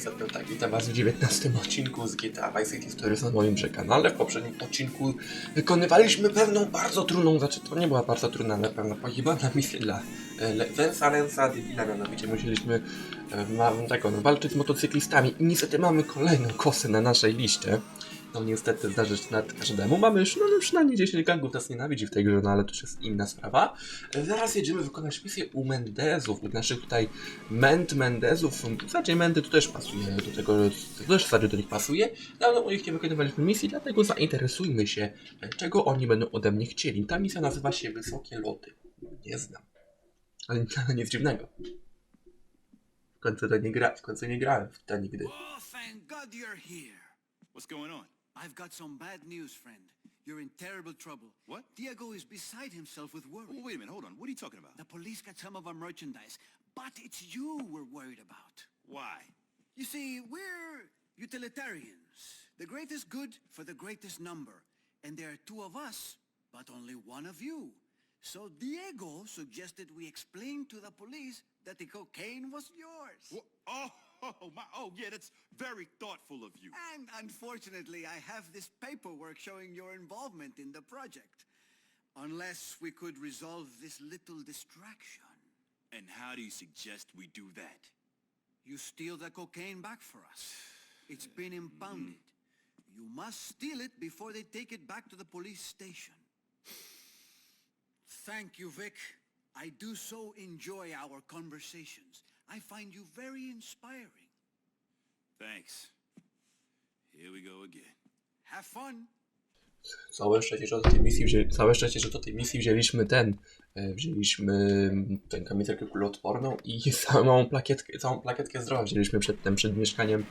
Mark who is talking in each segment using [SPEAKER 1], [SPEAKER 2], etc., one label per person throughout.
[SPEAKER 1] Zatem tak, witam was w 19 odcinku z GTA Vice City Stories na moim kanale. W poprzednim odcinku wykonywaliśmy pewną bardzo trudną, znaczy to nie była bardzo trudna, ale pewna pojebana misję dla Le- Lensa Lensa Debila, mianowicie musieliśmy e, ma, tego, no, walczyć z motocyklistami i niestety mamy kolejną kosę na naszej liście. No niestety zdarzy się nad każdemu. Mamy już no, no, przynajmniej 10 gangów nas nienawidzi w tej grze, no ale to już jest inna sprawa. Zaraz jedziemy wykonać misję u Mendezów, u naszych tutaj Ment Mendezów. W zasadzie Mendy to też pasuje do tego, to też w zasadzie do nich pasuje. Dawno u nich nie wykonywaliśmy misji, dlatego zainteresujmy się, e, czego oni będą ode mnie chcieli. Ta misja nazywa się Wysokie Loty. Nie znam. Ale ale nic dziwnego. W końcu to nie gra, w końcu nie grałem w to nigdy.
[SPEAKER 2] Oh, thank God you're here.
[SPEAKER 3] What's going on?
[SPEAKER 2] I've got some bad news, friend. You're in terrible trouble.
[SPEAKER 3] What?
[SPEAKER 2] Diego is beside himself with worry.
[SPEAKER 3] Oh, wait a minute, hold on. What are you talking about?
[SPEAKER 2] The police got some of our merchandise, but it's you we're worried about.
[SPEAKER 3] Why?
[SPEAKER 2] You see, we're utilitarians. The greatest good for the greatest number. And there are two of us, but only one of you. So Diego suggested we explain to the police that the cocaine was yours.
[SPEAKER 3] Wha- Oh, oh, my, oh, yeah, that's very thoughtful of you.
[SPEAKER 2] And unfortunately, I have this paperwork showing your involvement in the project. Unless we could resolve this little distraction.
[SPEAKER 3] And how do you suggest we do that?
[SPEAKER 2] You steal the cocaine back for us. It's been mm-hmm. impounded. You must steal it before they take it back to the police station. Thank you, Vic. I do so enjoy our conversations. I find you very inspiring.
[SPEAKER 3] Thanks. Here we go again.
[SPEAKER 2] Have fun.
[SPEAKER 1] Całe szczęście, że do tej misji, wzię... Całe szczęście, że do tej misji wzięliśmy ten. e, Wzięliśmy tę kamizelkę kuloodporną i samą plakietkę, całą plakietkę zdrowia wzięliśmy przed tym, przed mieszkaniem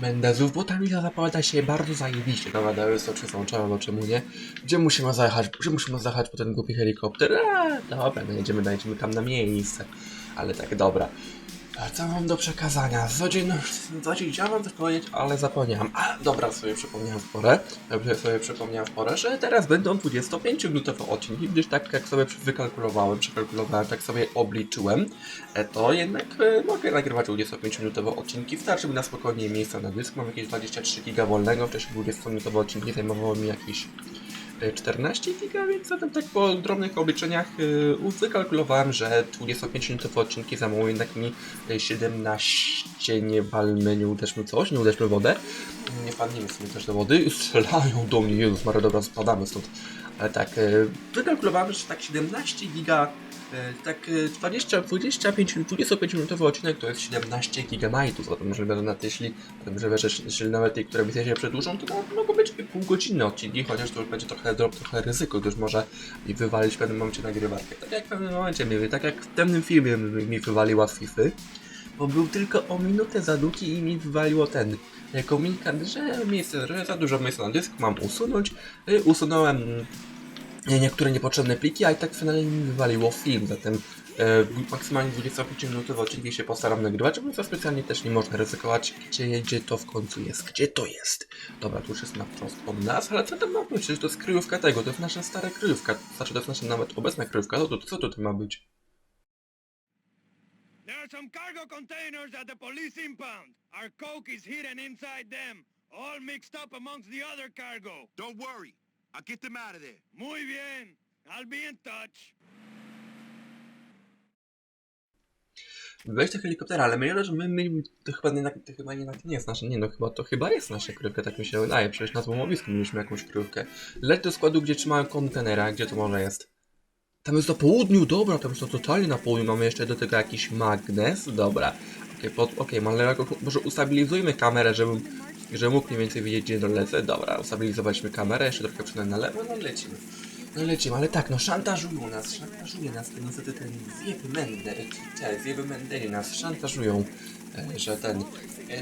[SPEAKER 1] Mendezów, bo ta misja zapowiada się bardzo zajebiście. Dobra, jest to przesączone, no czemu nie? Gdzie musimy zajechać? Gdzie musimy zajechać po ten głupi helikopter? Eee, dobra, no jedziemy, dajemy tam na miejsce. Ale tak, dobra. Co mam do przekazania? Codzienność, coś chciałem coś powiedzieć, ale zapomniałem. A, dobra, sobie przypomniałem w porę. Dobrze sobie przypomniałem w porę, że teraz będą 25-minutowe odcinki, gdyż tak jak sobie wykalkulowałem, przekalkulowałem, tak sobie obliczyłem, e, to jednak e, mogę nagrywać 25-minutowe odcinki. Starczy mi na spokojnie miejsca na dysk. Mam jakieś 23 giga wolnego, wcześniej 20-minutowe odcinki zajmowały mi jakieś 14 giga, więc zatem tak po drobnych obliczeniach yy, wykalkulowałem, że 25-minutowe odcinki zajmują jednak mi e, 17, nie walmy, nie uderzmy coś, nie uderzmy wodę, nie padniemy sobie też do wody, strzelają do mnie, Jezus Maria, dobra, spadamy stąd, ale tak, e, wykalkulowałem, że tak 17 giga, e, tak e, 20, 25, 25 minutowy odcinek to jest 17 gigabajtów, zatem jeżeli będą na jeśli, że jeśli nawet te, które misje się przedłużą, to nawet mogą być półgodzinne odcinki, chociaż to już będzie trochę, trochę ryzyko, gdyż może mi wywalić w pewnym momencie nagrywarkę. Tak jak w pewnym momencie mi, tak jak w pewnym filmie mi wywaliła FIFA, bo był tylko o minutę za długi i mi wywaliło ten komunikat, że miejsce, że za dużo miejsca na dysk mam usunąć. Y, Usunąłem y, niektóre niepotrzebne pliki, a i tak finalnie mi wywaliło film, zatem e, maksymalnie 25-minutowe odcinki się postaram nagrywać, bo za specjalnie też nie można ryzykować, gdzie, gdzie to w końcu jest, gdzie to jest. Dobra, tu już jest na wprost od nas, ale co tam ma być? Przecież to jest kryjówka tego, to jest nasza stara kryjówka, znaczy to jest nasza nawet obecna kryjówka, to, to, co tutaj ma być?
[SPEAKER 4] There are some cargo containers that the police impound. Our coke is hidden inside them, all mixed up amongst the other cargo.
[SPEAKER 3] Don't worry. I'll get them out of there.
[SPEAKER 4] Muy bien. I'll be in touch.
[SPEAKER 1] Weź do helikoptera, ale myślę, że my, my to chyba nie, to chyba nie, nie jest nasze, nie no, chyba to chyba jest nasza kryjówka, tak mi się wydaje, przecież na złomowisku mieliśmy jakąś kryjówkę. Leć do składu, gdzie trzymają kontenera, gdzie to może jest? Tam jest na południu, dobra, tam jest to totalnie na południu, mamy jeszcze do tego jakiś magnes, dobra. Okej, okay, okej, okay, może ustabilizujmy kamerę, żebym, żebym mógł mniej więcej wiedzieć, gdzie dolecę, dobra, ustabilizowaliśmy kamerę, jeszcze trochę przynajmniej na lewo, no lecimy. No lecimy, ale tak, no szantażują nas, szantażuje nas ten niestety ten zjeby Mender, te zjeby Mendery nas szantażują, że ten,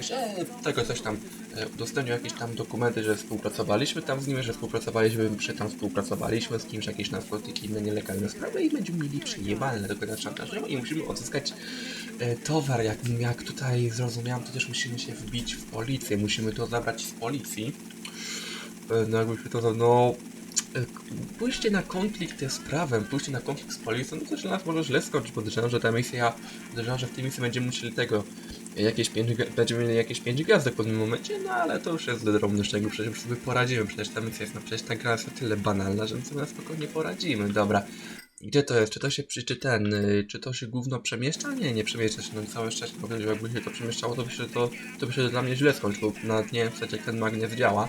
[SPEAKER 1] że tego coś tam e, udostępnił jakieś tam dokumenty, że współpracowaliśmy tam z nimi, że współpracowaliśmy, że tam współpracowaliśmy z kimś, jakieś narkotyki, inne nielegalne sprawy i będziemy mieli przejebane, dlatego nas szantażują i musimy odzyskać e, towar, jak, jak tutaj zrozumiałem, to też musimy się wbić w policję, musimy to zabrać z policji. E, No jakbyśmy to, no... Pójście na konflikt z prawem, pójście na konflikt z policją, no to się nas może źle skończyć. Podejrzewam, że ta misja, podejrzewam, że w tej misji będziemy musieli tego, jakieś pięć, gwi- będziemy mieli jakieś 5 gwiazdek w pewnym momencie, no ale to już jest drobny szczegół, przecież sobie poradzimy, przecież ta misja jest, no przecież ta gra jest tyle banalna, że my sobie na spokojnie poradzimy, dobra. Gdzie to jest? Czy to się, przy- czy ten, y, czy to się gówno przemieszcza? Nie, nie przemieszcza się, no całe szczęście, bo jakby się to przemieszczało, to by się to, to by się to dla mnie źle skończyło, nawet nie wiem w jak ten magnes działa.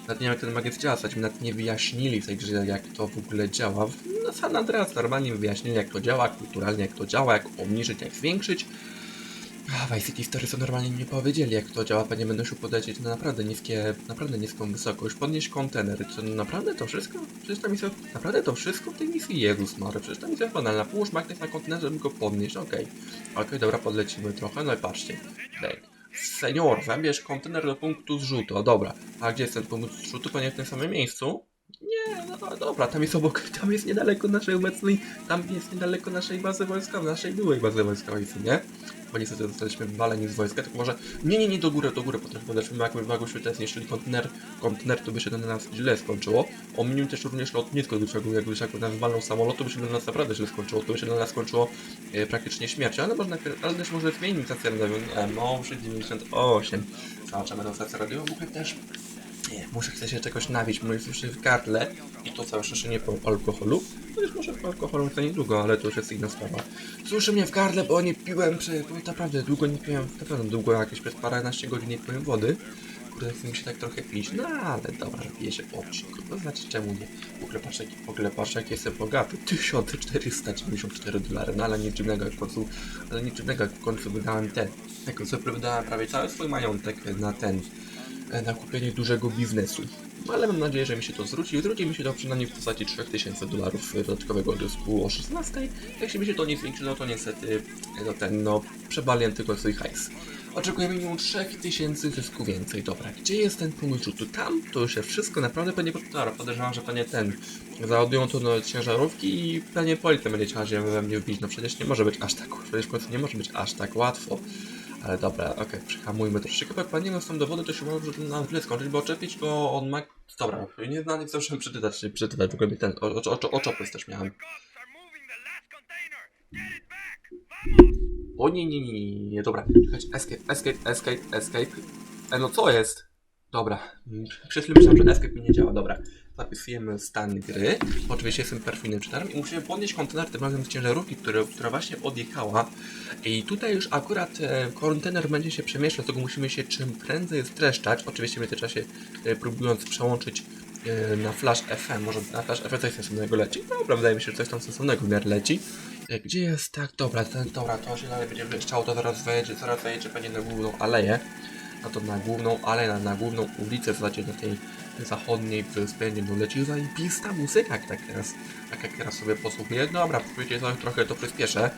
[SPEAKER 1] Nawet nie wiem jak ten magnes działa, w mi nawet nie wyjaśnili w tej grze jak to w ogóle działa. No San Andreas normalnie wyjaśnili jak to działa, kulturalnie jak to działa, jak obniżyć, jak zwiększyć. A w ICT Story są normalnie nie powiedzieli jak to działa, pewnie będę musiał podlecieć na naprawdę niskie, naprawdę niską wysokość, podnieść kontener, czy naprawdę to wszystko? Przecież ta misja, naprawdę to wszystko w tej misji? Jezus Mary, przecież ta misja jest banalna, połóż magnes na kontener, żeby go podnieść, okej. Okej, dobra, podlecimy trochę, no i patrzcie. Daj. Senior, zabierz kontener do punktu zrzutu, dobra. A gdzie jest ten punkt zrzutu? To nie w tym samym miejscu? Nie, no do- dobra, tam jest obok, tam jest niedaleko naszej obecnej, tam jest niedaleko naszej bazy wojskowej, naszej byłej bazy wojskowej, co nie? Bo niestety zostaliśmy wywaleni z wojska, tylko może, nie, nie, nie, do góry, do góry, potem podeszliśmy, jakby jakbyśmy teraz zniszczyli kontener, kontener, to by się to na nas źle skończyło. Ominił też również lotnisko, gdyż jakby, jakby nas walnął samolot, to by się dla nas naprawdę źle skończyło, to by się dla nas skończyło e, praktycznie śmiercią, ale najpierw, ale też może zmienić stację radiową, nie, może 98. Zobaczymy tą stację radiową, też nie, muszę chcę się czegoś nabić, mój słyszy w gardle i to całe szczęście nie po alkoholu. No już może po alkoholu to niedługo, ale to już jest inna sprawa. Słyszy mnie w gardle, bo nie piłem, prze... bo naprawdę długo nie piłem, naprawdę długo, jakieś przez paręnaście godzin nie piłem wody. Kurde, chce mi się tak trochę pić, no ale dobra, piję się po odcinku, to znaczy czemu nie? W ogóle patrzę, w ogóle patrzę jak jestem bogaty, 1494 dolary, no ale nic dziwnego jak w końcu, ale nic dziwnego jak w końcu wydałem ten, jak w końcu wydałem prawie cały swój majątek na ten, na kupienie dużego biznesu. Ale mam nadzieję, że mi się to zwróci. Zwróci mi się to przynajmniej w postaci 3000 dolarów e, dodatkowego dysku o 16. Jak mi się to nie zwiększy, no to niestety e, no ten, no, przebaliłem tylko swój hajs. Oczekuję minimum 3000 zysku więcej. Dobra, gdzie jest ten punkt rzutu? Tam to już jest wszystko naprawdę pewnie dobra, podejrzewam, że pewnie ten załadują to do ciężarówki i pewnie policja będzie chciała się we mnie wbić. No przecież nie może być aż tak, przecież w końcu nie może być aż tak łatwo. Ale dobra, okej, przyhamujmy troszeczkę, bo jak padniemy z tą dowody, to się może nam źle skończyć, bo oczepić go on ma... Dobra, nie znam, co muszę przeczytać, czy przeczytać, w ogóle mi ten, oczopys też miałem. O nie, nie, nie, nie, nie, dobra, czekajcie, escape, escape, escape, escape. E, no co jest? Dobra, mm, przez chwilę myślałem, że escape mi nie działa, dobra. Zapisujemy stan gry, oczywiście jestem perfidnym czytarem i musimy podnieść kontener tym razem z ciężarówki, który, która właśnie odjechała. I tutaj już akurat e, kontener będzie się przemieszczał, dlatego musimy się czym prędzej streszczać, oczywiście w międzyczasie e, próbując przełączyć e, na Flash FM, może na Flash FM coś sensownego leci? Dobra, wydaje mi się, że coś tam sensownego w miarę leci. E, Gdzie jest, tak, dobra, ten, dobra, to się dalej będzie wleszczało, to zaraz wejdzie, zaraz wejdzie będzie na główną aleję. No to na główną aleję, na, na główną ulicę, w zasadzie na tej zachodniej wyspie, no leci zajebista muzyka, jak tak teraz, tak jak teraz sobie posłuchuję. Dobra, wiecie, to trochę to przyspieszę.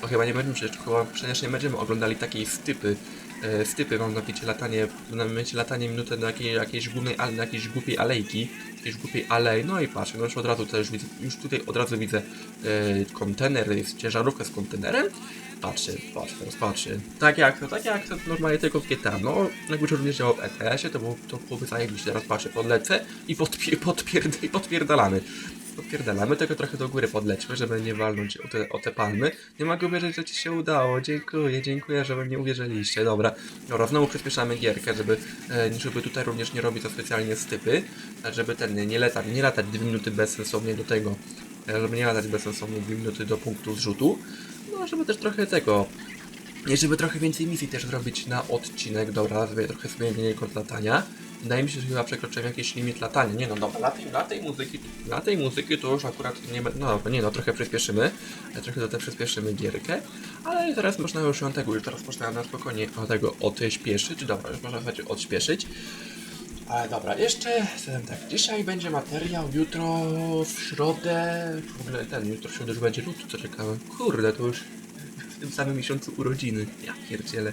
[SPEAKER 1] To chyba nie będziemy, przecież chyba przecież nie będziemy oglądali takiej stypy, e, stypy, mam na wiecie, latanie, na wiecie, latanie minutę do jakiej, jakiejś głównej, na jakiejś głupiej alejki, jakiejś głupiej alei, no i patrz, no już od razu tutaj już widzę, już tutaj od razu widzę e, kontener, jest ciężarówkę z kontenerem, patrzcie, patrzcie, teraz patrzcie, tak jak, to, tak jak to normalnie tylko w GTA, no, jakby również działało w ETS-ie, to było, to byłoby zajebiście, teraz patrzcie, podlecę i podpie, podpierd, podpierdalamy. Podpierdalamy, tylko trochę do góry podlećmy, żeby nie walnąć o te, o te palmy. Nie mogę uwierzyć, że ci się udało. Dziękuję, dziękuję, że mnie uwierzyliście. Dobra, dobra, znowu przyspieszamy gierkę, żeby, e, żeby tutaj również nie robić to specjalnie stypy, e, żeby ten, nie, latać, nie latać dwie minuty bezsensownie do tego, e, żeby nie latać bezsensownie dwie minuty do punktu zrzutu. No, żeby też trochę tego, żeby trochę więcej misji też zrobić na odcinek, dobra, zrobię trochę mniej kąt latania. Wydaje mi się, że chyba przekroczyłem jakiś limit latania. Nie no, dobra, dla tej, dla tej muzyki, dla tej muzyki to już akurat nie będę, no nie no, trochę przyspieszymy, e, trochę tutaj przyspieszymy gierkę, ale teraz można już ją tego, już teraz można na spokojnie tego odśpieszyć, dobra, już można w zasadzie odśpieszyć. Ale dobra, jeszcze tak, dzisiaj będzie materiał, jutro w środę, w ogóle ten, jutro w środę już będzie luty, co czekałem. Kurde, to już w tym samym miesiącu urodziny. Ja pierdzielę.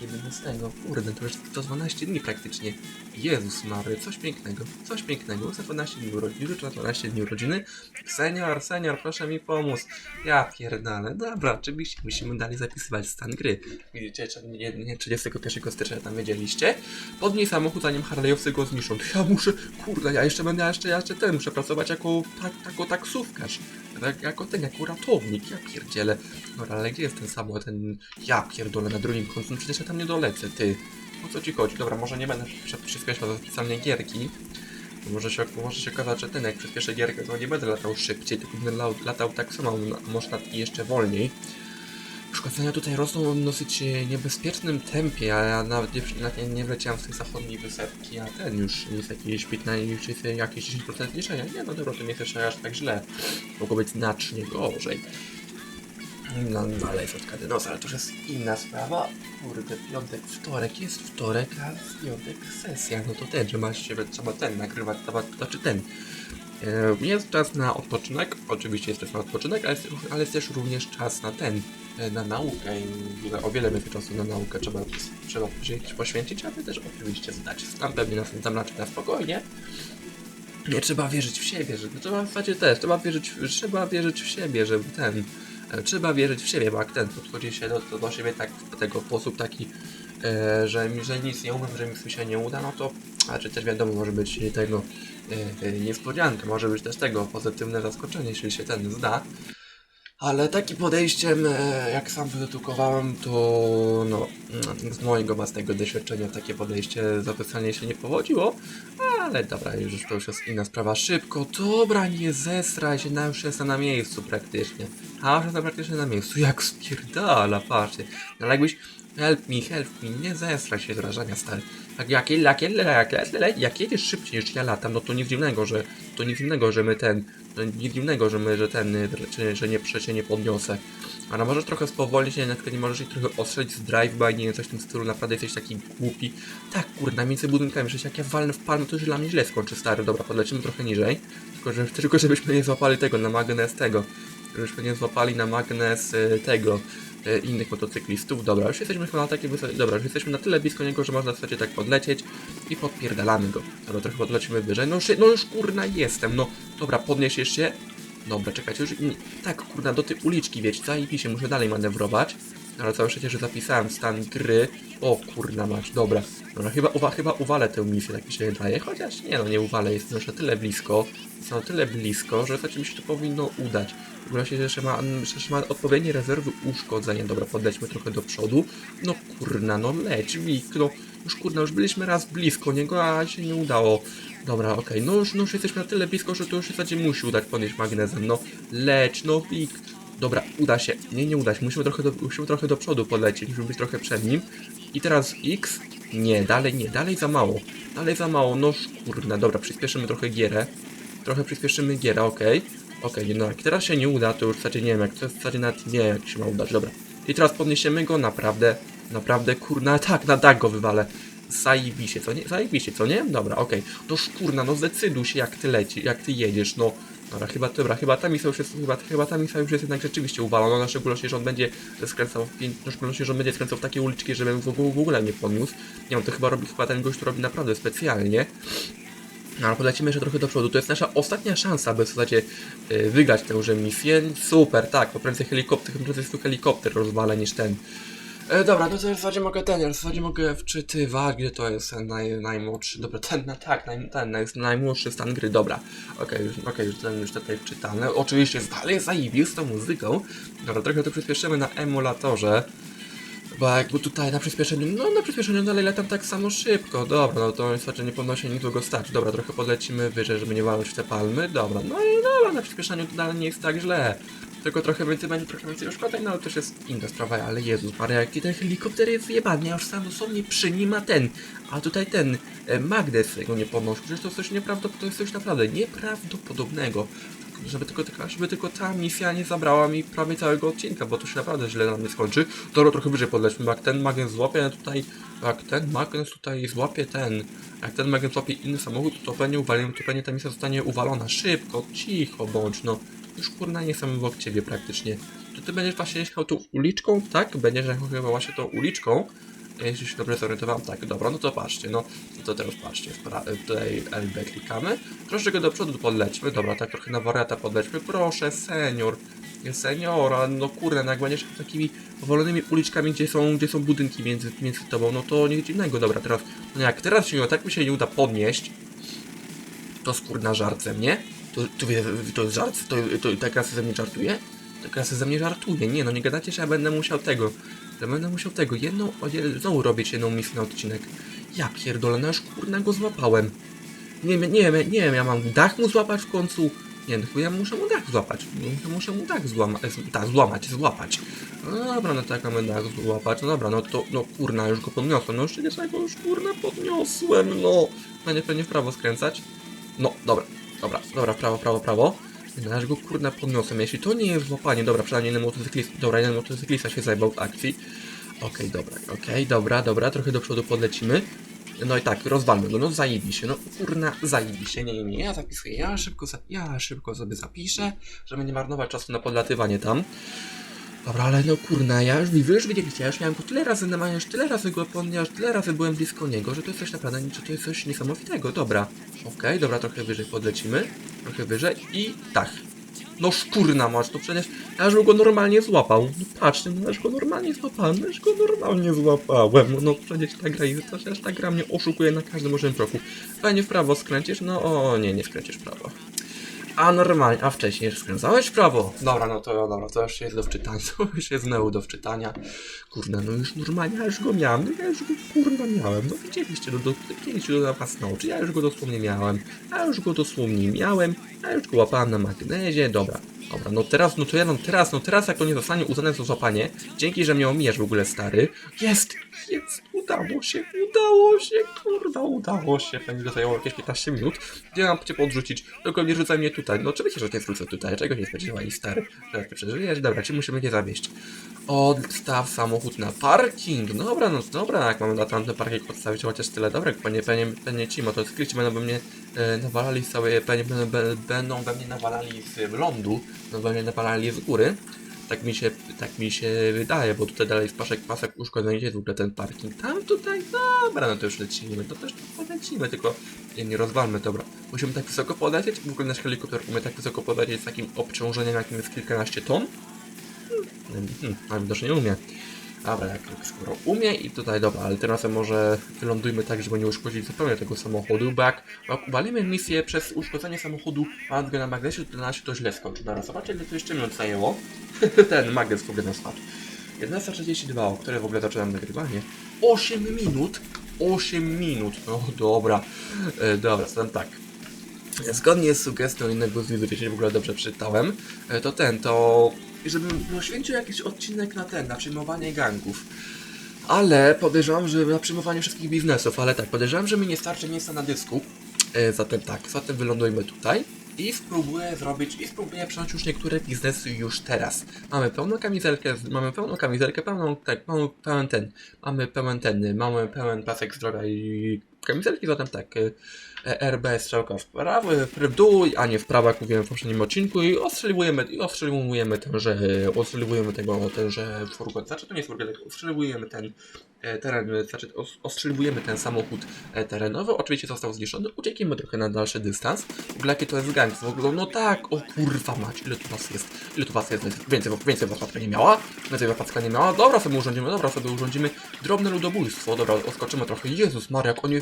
[SPEAKER 1] 11, kurde, to już to 12 dni praktycznie. Jezus Mary, coś pięknego, coś pięknego. Za 12 dni urodziny, życzę 12 dni urodziny. Senior, senior, proszę mi pomóc. Ja pierdolę. Dobra, oczywiście musimy dalej zapisywać stan gry. Widzicie, czy nie, nie 31 stycznia tam wiedzieliście? Podnieś samochód, zanim Harley'owcy go zniszczą. Ja muszę, kurde, ja jeszcze będę, ja jeszcze, ja jeszcze ten, muszę pracować jako, tak, jako taksówkarz. jak, jako ten, jako ratownik, ja pierdzielę. Dobra, ale gdzie jest ten samolot, ten, ja pierdolę na drugim końcu, przecież ja tam nie dolecę, ty. O co ci chodzi? Dobra, może nie będę przy- przyspieszał za specjalnie gierki, może się, może się okazać, że ten, jak przyspieszę gierkę, to nie będę latał szybciej, tylko będę latał, tak samo, może nawet jeszcze wolniej. Uszkodzenia tutaj rosną w dosyć e, niebezpiecznym tempie, a ja nawet nie, nie, nie wleciałem z tej zachodniej wysepki, a ten już jest jakieś 15, już jest jakieś 10% zniszczenia. Nie no dobra, to nie jeszcze aż tak źle. Mogło być znacznie gorzej. No, no ale jest od Kadynosa, ale to już jest inna sprawa. Kurde, piątek, wtorek, jest wtorek, a w piątek sesja, no to ten, trzeba się, trzeba ten nagrywać, trzeba, to znaczy ten. E, Jest czas na odpoczynek, oczywiście jest czas na odpoczynek, ale jest, ale jest też również czas na ten, e, na naukę i o wiele więcej czasu na naukę trzeba, trzeba poświęcić, aby też oczywiście zdać. Tam pewnie tam raczej na spokojnie. Nie trzeba wierzyć w siebie, że no trzeba w zasadzie też, trzeba wierzyć, trzeba wierzyć w siebie, żeby ten, trzeba wierzyć w siebie, bo jak ten podchodzi się do, do, siebie tak tego w sposób taki, e, że, że nic nie umiem, że mi się nie uda, no to, a czy też wiadomo, może być tego e, e, niespodzianka, może być też tego pozytywne zaskoczenie, jeśli się ten zda. Ale takim podejściem, e, jak sam wydedukowałem, to no, mm, z mojego własnego doświadczenia takie podejście za specjalnie się nie powodziło, ale dobra, już to już jest inna sprawa. Szybko, dobra, nie zesraj się, na już jestem na miejscu praktycznie. A już jestem praktycznie na miejscu, jak spierdala, patrzcie. No jakbyś, help me, help me, nie zesraj się z wrażenia, stary. Jak, jedziesz szybciej niż ja latam, no to nic dziwnego, że, to nic dziwnego, że my ten, no nic dziwnego, że my, że ten, y, że, że nie, przecie nie podniosę. Ale możesz trochę spowolnić, nie, na nie możesz ich trochę ostrzelić z drive-by, nie coś w tym stylu, naprawdę jesteś taki głupi. Tak, kurde, między budynkami, że jak ja walnę w palmę, to już dla mnie źle skończy, stary. Dobra, podlecimy trochę niżej. Tylko, że, tylko żebyśmy nie złapali tego, na magnes tego. Żebyśmy nie złapali na magnes y, tego, y, innych motocyklistów. Dobra, już jesteśmy chyba na takiej wysokości, dobra, już jesteśmy na tyle blisko niego, że można w zasadzie tak podlecieć i podpierdalamy go. Dobra, trochę podlecimy wyżej. No już, no już kurna jestem, no. Dobra, podniesiesz się. Dobra, czekajcie, już... Tak, kurna, do tej uliczki, wiecie, zajebiście, muszę dalej manewrować. Ale całe szczęście, że zapisałem stan gry. O kurna mać, dobra. Dobra, chyba, uwa, chyba uwalę tę misję, tak mi się wydaje. Chociaż nie no, nie uwalę, jest już na tyle blisko. Jest na tyle blisko, że znaczy mi się to powinno udać. W ogóle się, że ma, że ma odpowiednie rezerwy uszkodzenia. Dobra, podlećmy trochę do przodu. No kurna, no leć, Wik, no. Już kurna, już byliśmy raz blisko niego, a się nie udało. Dobra, okej, no, już, no już jesteśmy na tyle blisko, że to już w zasadzie musi udać podnieść magnesem. No leć, no Wik. Dobra, uda się. Nie, nie uda się. Musimy trochę do, musimy trochę do przodu podlecieć, musimy być trochę przed nim. I teraz X. Nie, dalej nie, dalej za mało. Dalej za mało, no kurna, dobra, przyspieszymy trochę gierę. Trochę przyspieszymy gierę, okej. Okej, no jak teraz się nie uda, to już w zasadzie nie wiem, jak to w zasadzie nawet nie jak się ma udać, dobra. I teraz podniesiemy go, naprawdę, naprawdę, kurna, tak, na tak go wywalę. Zajebiście, co nie? Zajebiście, co nie? Dobra, okej. No szkurna, no zdecyduj się, jak ty leci, jak ty jedziesz, no. Dobra, chyba, dobra, chyba ta misja już jest, chyba, chyba ta misja już jest jednak rzeczywiście uwalona, na szczególności, że on będzie skręcał, w pięć- na szczególności, że on będzie skręcał w takie uliczki, żebym w ogóle, w ogóle nie podniósł. Nie wiem, to chyba robi, chyba ten gość to robi naprawdę specjalnie. No, ale polecimy jeszcze trochę do przodu. To jest nasza ostatnia szansa, by w zasadzie y, wygrać tę misję. Super, tak, bo prędzej helikopter, prędzej swój helikopter rozwalę niż ten. E, dobra, no to w zasadzie mogę ten, w zasadzie mogę wczytywać, gdzie to jest naj, najmłodszy, dobra, ten, no tak, naj, ten jest najmłodszy stan gry, dobra. Okej, już, okej, już ten już tutaj wczytany. Oczywiście dalej zajebistą muzyką. Dobra, trochę to przyspieszymy na emulatorze. Bo jakby tutaj na przyspieszeniu, no na przyspieszeniu dalej latam tak samo szybko, dobra, no to znaczy nie nic długo stać, dobra, trochę podlecimy wyżej, żeby nie walnąć w te palmy, dobra, no i dobra, na przyspieszeniu to dalej nie jest tak źle, tylko trochę więcej będzie, trochę więcej uszkodzeń, no ale też jest inna sprawa, ale Jezus Maria, jaki ten helikopter jest zjebany, ja już sam dosłownie przy nim a ten, a tutaj ten e, magnes go nie podnosił, przecież to jest coś nieprawdopodobnego, to jest coś naprawdę nieprawdopodobnego, żeby tylko, żeby tylko ta misja nie zabrała mi prawie całego odcinka, bo to się naprawdę źle na mnie skończy. Dobra, trochę wyżej podlećmy, jak ten magnes złapie tutaj, jak ten magnes tutaj złapie ten, jak ten magnes złapie inny samochód, to pewnie uwalimy, to pewnie ta misja zostanie uwalona. Szybko, cicho bądź, no. Już kurna nie jestem obok ciebie praktycznie. Czy ty będziesz właśnie jechał tą uliczką? Tak, będziesz jechał właśnie tą uliczką. Jeśli się dobrze zorientowałem, tak, dobra, no to patrzcie, no, no to teraz patrzcie, tutaj LB klikamy, troszeczkę do przodu podlećmy, dobra, tak trochę na wariata podlećmy, proszę, senior, seniora, no kurde, no jak będziesz takimi powolonymi uliczkami, gdzie są, gdzie są budynki między, między tobą, no to nic dziwnego, dobra, teraz, no jak teraz się, tak mi się nie uda podnieść, to skórna żarcem, nie? To, to, to jest żart? To, to ta klasa ze mnie żartuje? Ta klasa ze mnie żartuje. Nie, no nie gadacie, że ja będę musiał tego. Ja będę musiał tego. Jedną, znowu robić jedną misję na odcinek. Ja pierdolę, no już kurna go złapałem. Nie wiem, nie wiem, nie wiem, ja mam dach mu złapać w końcu. Nie, no ja muszę mu dach złapać. No, muszę mu dach złamać, tak, złamać, złapać. No dobra, no tak, mamy dach złapać. No dobra, no to, no kurna, już go podniosłem. No już przecież ja go już kurna podniosłem, no. Będzie pewnie w prawo skręcać. No, dobra, dobra, dobra, prawo, prawo, prawo. Aż go kurna podniosłem. Jeśli to nie jest złapanie, dobra, przynajmniej jeden motocyklista, dobra, jeden motocyklista się zajebał w akcji. Okej, dobra, okej, dobra, dobra, trochę do przodu podlecimy. No i tak, rozwalmy go, no zajebiście, no kurna, zajebiście, nie, nie, nie, ja zapisuję, ja szybko, ja szybko sobie zapiszę, żeby nie marnować czasu na podlatywanie tam. Dobra, ale no kurna, ja już, wy już widzieliście, ja już miałem go tyle razy na manie, już tyle razy go podniósł, już tyle razy byłem blisko niego, że to jest coś naprawdę, że to jest coś niesamowitego, dobra. Okej, dobra, trochę wyżej podlecimy, trochę wyżej i tak. No szkurna masz, to przecież ja już go normalnie złapał. No patrzcie, no już go normalnie złapałem, no już go normalnie złapałem. No przecież ta gra jest, przecież ta gra mnie oszukuje na każdym możliwym kroku. Fajnie w prawo skręcisz? No o nie, nie skręcisz w prawo. A normalnie, a wcześniej już skręcałeś w prawo. Dobra, no to dobra, to już jest do wczytania, to już jest znowu do wczytania. Kurna, no już normalnie, ja już go miałem, no ja już go kurwa miałem, no widzieliście, no do, widzieliście na własne oczy, ja już go dosłownie miałem, ja już go dosłownie miałem, ja już go łapałem na magnezie, dobra. Dobra, no teraz, no to ja no teraz, no teraz jak to nie zostanie uznane za złapanie, dzięki, że mnie omijasz w ogóle stary, jest, jest, udało się, udało się, kurwa, udało się, to zajęło jakieś 15 minut, gdzie mam cię podrzucić, tylko nie rzucaj mnie tutaj, no oczywiście, że nie wrócę tutaj, czego nie spodziewali stary, że ty przeżyjesz, dobra, czy musimy nie zawieść. Odstaw samochód na parking. Dobra, no dobra, jak mamy na tamten parking odstawić chociaż tyle. Dobra, pewnie, pewnie, pewnie ci motocykliści będą we mnie e, nawalali całej, pewnie będą, będą we mnie nawalali z lądu, będą we mnie nawalali z góry. Tak mi się, tak mi się wydaje, bo tutaj dalej jest pasek, pasek jest w ogóle ten parking. Tam, tutaj, dobra, no to już lecimy, to też polecimy, tylko nie, nie rozwalmy, dobra. Musimy tak wysoko podlecieć, w ogóle nasz helikopter umie tak wysoko podlecieć z takim obciążeniem, jakim jest kilkanaście ton. Hmm, ale widocznie nie umie. Dobra, jak skoro umie i tutaj dobra, ale teraz może wylądujmy tak, żeby nie uszkodzić zupełnie tego samochodu, bo jak jak uwalimy misję przez uszkodzenie samochodu go na magnesie, to na się to źle skończy. Dobra, zobaczcie ile to jeszcze minut zajęło. Ten magnes w ogóle nas spadł. 11.32, o której w ogóle zaczynam nagrywanie. 8 minut! 8 minut! No dobra, e, dobra, zatem tak. Zgodnie z sugestią innego z widzów, jeśli w ogóle dobrze przeczytałem, e, to ten, to żebym poświęcił jakiś odcinek na ten, na przyjmowanie gangów. Ale podejrzewam, że na przyjmowanie wszystkich biznesów, ale tak, podejrzewam, że mi nie starczy miejsca na dysku. E, zatem tak, zatem wylądujmy tutaj i spróbuję zrobić, i spróbuję przejąć już niektóre biznesy już teraz. Mamy pełną kamizelkę, mamy pełną kamizelkę, pełną, tak, mamy pełen ten, mamy pełen ten, mamy pełen pasek zdrowia i kamizelki, zatem tak, e, E, RB strzałka w prawo, w dół, a nie w prawo, jak mówiłem w poprzednim odcinku i ostrzeliwujemy, i ostrzeliwujemy tenże, ostrzeliwujemy tego, tenże furgon, znaczy to nie jest furgon, ostrzeliwujemy ten teren, znaczy os- ostrzeliwujemy ten samochód e, terenowy, oczywiście został zniszczony, uciekniemy trochę na dalszy dystans, w ogóle jakie to jest gang, w ogóle, no tak, o kurwa mać, ile tu was jest, ile tu was jest, więcej, więcej was patka nie miała, więcej was patka nie miała, dobra sobie urządzimy, dobra sobie urządzimy drobne ludobójstwo, dobra, odskoczymy trochę, Jezus Maria, jak oni,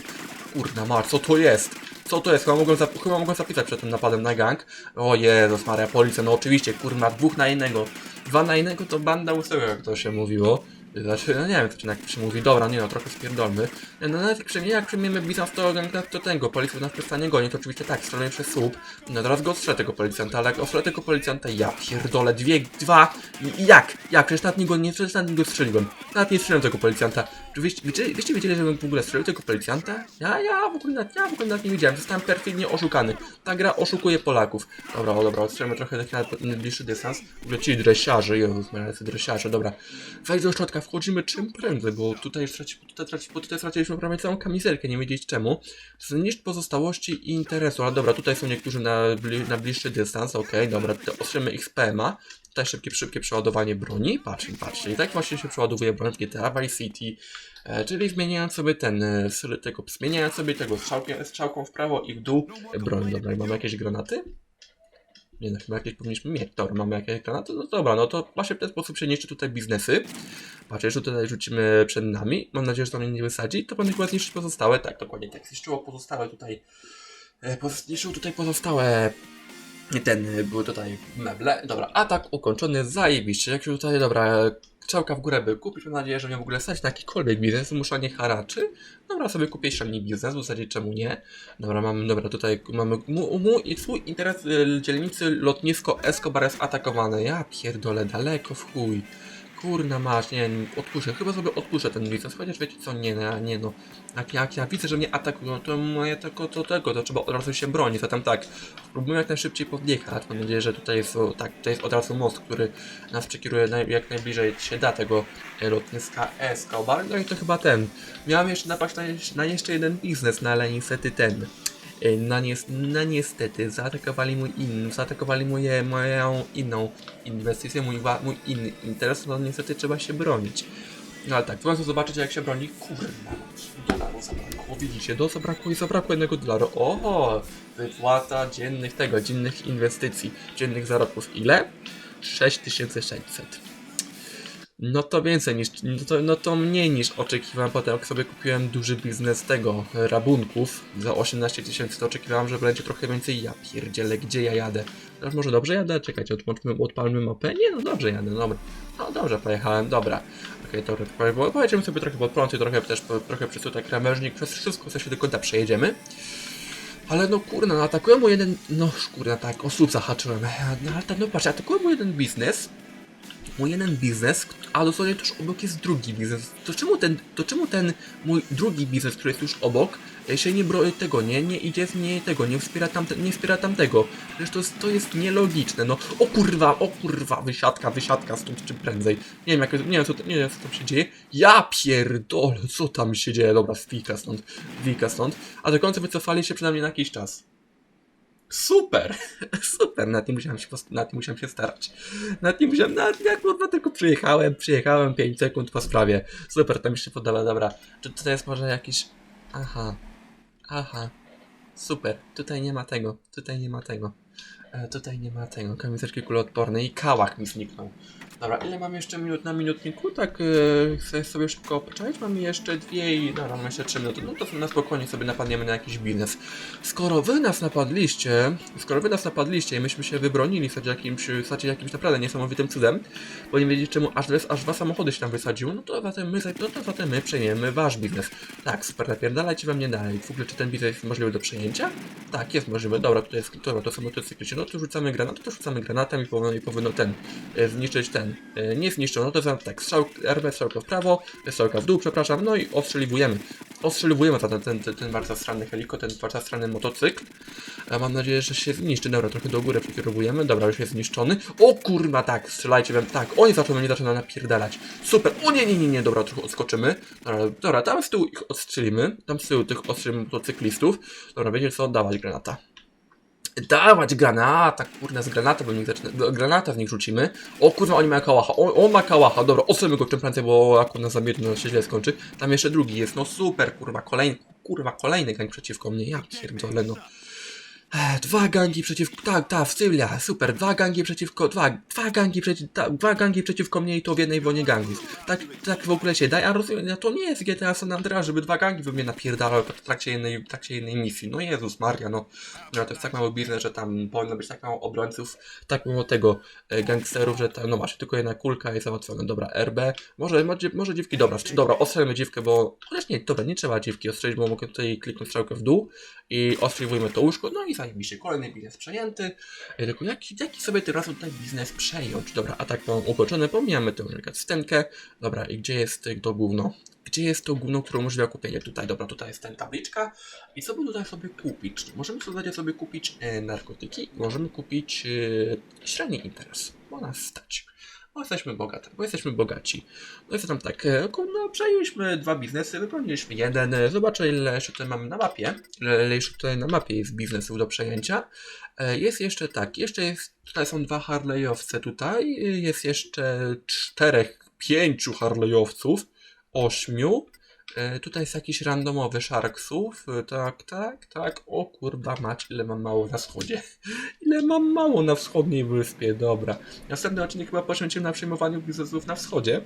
[SPEAKER 1] kurna mar, co to jest? Co to jest? Chyba mogłem, chyba mogłem zapisać przed tym napadem na gang. O Jezus Maria, policja, no oczywiście, kurwa, dwóch na jednego. Dwa na jednego to banda łysego, jak to się mówiło. Znaczy, no nie wiem, czy jak się mówi, dobra, nie no, trochę spierdolmy. No nawet jak przyjmiemy, jak przyjmiemy Bizans, to do tego, policja nas przestanie gonić, to oczywiście tak, strzelimy przez słup. No teraz go ostrzelę tego policjanta, ale jak ostrzelę tego policjanta, ja pierdolę, dwie, dwa, jak? Jak? Przecież nawet nie go, nie, przecież nawet nie strzeliłem. Nawet nie strzeliłem tego policjanta. Czy wyście, wyście wiedzieli, żebym w ogóle strzelił tego policjanta? Ja, ja w ogóle, nawet- ja w ogóle nawet nie wiedziałem, zostałem perfidnie oszukany. Ta gra oszukuje Polaków. Dobra, o dobra, odstrzelmy trochę na najbliższy dystans. W ogóle ci dresiarze, Jezus ci dresiarze, dobra. Wejdź do środka, wchodzimy czym prędzej, bo tutaj już traci, tutaj, traci, bo tutaj straciliśmy prawie całą kamizelkę, nie wiedzieć czemu. Zniszcz pozostałości i interesu, ale dobra, tutaj są niektórzy na, bli, na bliższy dystans, okej, dobra, tutaj ostrzymy XPMA. Tutaj szybkie, szybkie przeładowanie broni. Patrzcie, patrzcie. I tak właśnie się przeładowuje broń GTA Vice City. E, czyli zmieniając sobie ten, e, tego, zmieniając sobie tego strzałkiem, strzałką w prawo i w dół e, broń. Dobra, mamy jakieś granaty? Nie no, chyba jakieś powinniśmy mieć. Dobra, mamy jakieś granaty? No dobra, no to właśnie w ten sposób się niszczy tutaj biznesy. Patrzcie, że tutaj rzucimy przed nami. Mam nadzieję, że mnie nie wysadzi. To będzie chyba zniszczyć pozostałe. Tak, dokładnie tak. Zniszczyło pozostałe tutaj. E, zniszczył tutaj pozostałe ten, y, były tutaj meble. Dobra, atak ukończony, zajebiście. Jak już tutaj, dobra, strzałka w górę by kupić, mam nadzieję, że mnie w ogóle stać na jakikolwiek biznes, zmuszanie haraczy. Dobra, sobie kupię średni biznes, w zasadzie czemu nie. Dobra, mamy, dobra, tutaj mamy mój, mój i twój interes y, dzielnicy lotnisko Escobar jest atakowane. Ja pierdolę, daleko w chuj. Kurna masz, nie, nie, odpuszczę, chyba sobie odpuszczę ten biznes, chociaż wiecie co, nie, no, ja, nie no. Jak, jak ja widzę, że mnie atakują, to moje tylko to tego, to trzeba od razu się bronić, zatem tak, spróbujmy jak najszybciej podjechać, mam nadzieję, że tutaj jest, tak, tutaj jest od razu most, który nas przekieruje naj, jak najbliżej się da tego e, lotniska Escobar, no i to chyba ten. Miałem jeszcze napaść na, na jeszcze jeden biznes, no ale niestety ten. E, No, nies no niestety, zaatakowali mój in, zaatakowali moje, moją inną inwestycję, mój, mój inny interes, no niestety trzeba się bronić. No ale tak, w końcu zobaczycie jak się broni. Kurwa, dolarów zabrakło, widzicie, do zabrakło i zabrakło jednego dolaru. Oho, wypłata dziennych tego, dziennych inwestycji, dziennych zarobków. Ile? 6600. No to więcej niż, no to, no to mniej niż oczekiwałem potem, jak sobie kupiłem duży biznes tego, rabunków za 18 tysięcy, to oczekiwałem, że będzie trochę więcej, ja pierdzielę, gdzie ja jadę? Teraz może dobrze jadę? Czekajcie, odłączmy, odpalmy mapę? Nie, no dobrze jadę, dobra. No dobrze, pojechałem, dobra. Okej, dobra, to bo pojedziemy sobie trochę pod prąd i trochę też, po, trochę przez tutaj krawężnik, przez wszystko, co się do końca przejedziemy. Ale no kurna, no atakują mu jeden, no kurna tak, o słup zahaczyłem. No ale tak, no patrz, atakują mu jeden biznes, mój jeden biznes, a dosłownie tuż obok jest drugi biznes. To czemu ten, to czemu ten mój drugi biznes, który jest tuż obok, e, się nie broni tego, nie, nie idzie nie tego, nie wspiera tamte, nie wspiera tamtego. Przecież to jest, to jest nielogiczne, no. O kurwa, o kurwa, wysiadka, wysiadka stąd czym prędzej. Nie wiem jak, nie wiem co, nie wiem co tam się dzieje. Ja pierdolę, co tam się dzieje, dobra, zwika stąd, zwika stąd. A do końca wycofali się przynajmniej na jakiś czas. Super, super, nad tym musiałem się, nad tym musiałem się starać. Nad tym musiałem, nad, jak kurwa tylko przyjechałem, przyjechałem 5 sekund po sprawie. Super, mi się podoba, dobra. Czy tutaj jest może jakiś... Aha, aha, super, tutaj nie ma tego, tutaj nie ma tego. E, tutaj nie ma tego, kamizelki kuloodporne i kałach mi zniknął. Dobra, ile mam jeszcze minut na minutniku? Tak, e, chcę sobie szybko poczekać. Mam jeszcze dwie i... Dobra, mam jeszcze trzy minuty. No to na spokojnie sobie napadniemy na jakiś biznes. Skoro wy nas napadliście, skoro wy nas napadliście i myśmy się wybronili w zasadzie jakimś, w zasadzie jakimś naprawdę niesamowitym cudem, bo nie wiedzieć czemu aż, aż dwa samochody się tam wysadziły, no to zatem my, no to zatem my przejmiemy wasz biznes. Tak, super, napierdalajcie we mnie dalej. W ogóle czy ten biznes jest możliwy do przejęcia? Tak, jest możliwy. Dobra, to jest, dobra, to są motocykliści. No to rzucamy granat, to rzucamy granatem i powinno, i powinno ten, e, zniszczyć ten, nie zniszczą, no to za, tak, strzał, RB, strzałka w prawo, strzałka w dół, przepraszam, no i ostrzeliwujemy. Ostrzeliwujemy ten, ten, ten, bardzo stranny heliko, ten bardzo stranny motocykl. A mam nadzieję, że się zniszczy. Dobra, trochę do góry przekierowujemy. Dobra, już jest zniszczony. O kurwa, tak, strzelajcie we Tak, oni zaczną mnie zaczyna napierdalać. Super. O nie, nie, nie, nie, dobra, trochę odskoczymy. Dobra, dobra, tam z tyłu ich odstrzelimy. Tam z tyłu tych ostrzelimy motocyklistów. Dobra, będzie co oddawać granata. Dawać granata, kurna, z granata do nich granata w nich rzucimy. O kurwa, oni mają kałacha, o, on ma kałacha, dobra, ostrzelmy go czym prędzej, bo akurat na zamiedno się źle skończy. Tam jeszcze drugi jest, no super, kurwa, kolejny, kurwa, kolejny gang przeciwko mnie, ja pierdolę, no. Dwa gangi przeciwko. Tak, tak, Sylia, super. Dwa gangi przeciwko. Dwa, dwa gangi przeciw. Ta, dwa gangi przeciwko mnie i to w jednej wonie gangów. Tak, tak w ogóle się daj, a rozumiem, to nie jest GTA San Andreas, żeby dwa gangi we mnie napierdalały w trakcie jednej, w trakcie jednej misji. No Jezus Maria, no. no. To jest tak mały biznes, że tam powinno być tak mało obrońców, tak mało tego e, gangsterów, że tam, no właśnie, tylko jedna kulka jest załatwiona. Dobra, RB. Może, może, dziwki, dobra, dobra, ostrzelmy dziwkę, bo. Chociaż nie, dobra, nie trzeba dziwki ostrzelić, bo mogę tutaj kliknąć strzałkę w dół i ostrzeliwujemy to łóżko, no i zajebiście, kolejny biznes przejęty. Tylko jaki, jaki sobie teraz tutaj biznes przejąć? Dobra, atak mam ukończony, pomijamy tę scenkę. Dobra, i gdzie jest to gówno? Gdzie jest to gówno, które umożliwia kupienie? Tutaj, dobra, tutaj jest ten tabliczka. I co by tutaj sobie kupić? Możemy sobie sobie kupić e, narkotyki, możemy kupić e, średni interes, bo nas stać. Bo jesteśmy bogaci, bo jesteśmy bogaci. No i co tam tak, e, no przejęliśmy dwa biznesy, wypełniliśmy jeden, e, zobaczę ile jeszcze tutaj mamy na mapie, ile ile jeszcze tutaj na mapie jest biznesów do przejęcia. E, Jest jeszcze tak, jeszcze jest, tutaj są dwa Harley'owce tutaj, e, jest jeszcze czterech, pięciu Harley'owców, ośmiu, E, Tutaj jest jakiś randomowy Sharksów. E, Tak, tak, tak. O kurwa mać, ile mam mało na wschodzie. Ile mam mało na wschodniej wyspie, dobra. Następny odcinek chyba poświęciłem na przejmowaniu biznesów na wschodzie.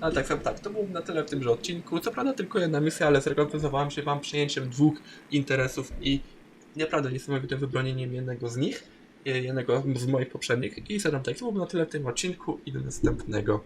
[SPEAKER 1] Ale tak sam tak, to było na tyle w tymże odcinku. Co prawda tylko jedna misja, ale zrekompensowałem się wam przejęciem dwóch interesów i naprawdę niesamowitym wybronieniem jednego z nich. jednego z moich poprzednich. I zadam tak, to było na tyle w tym odcinku i do następnego.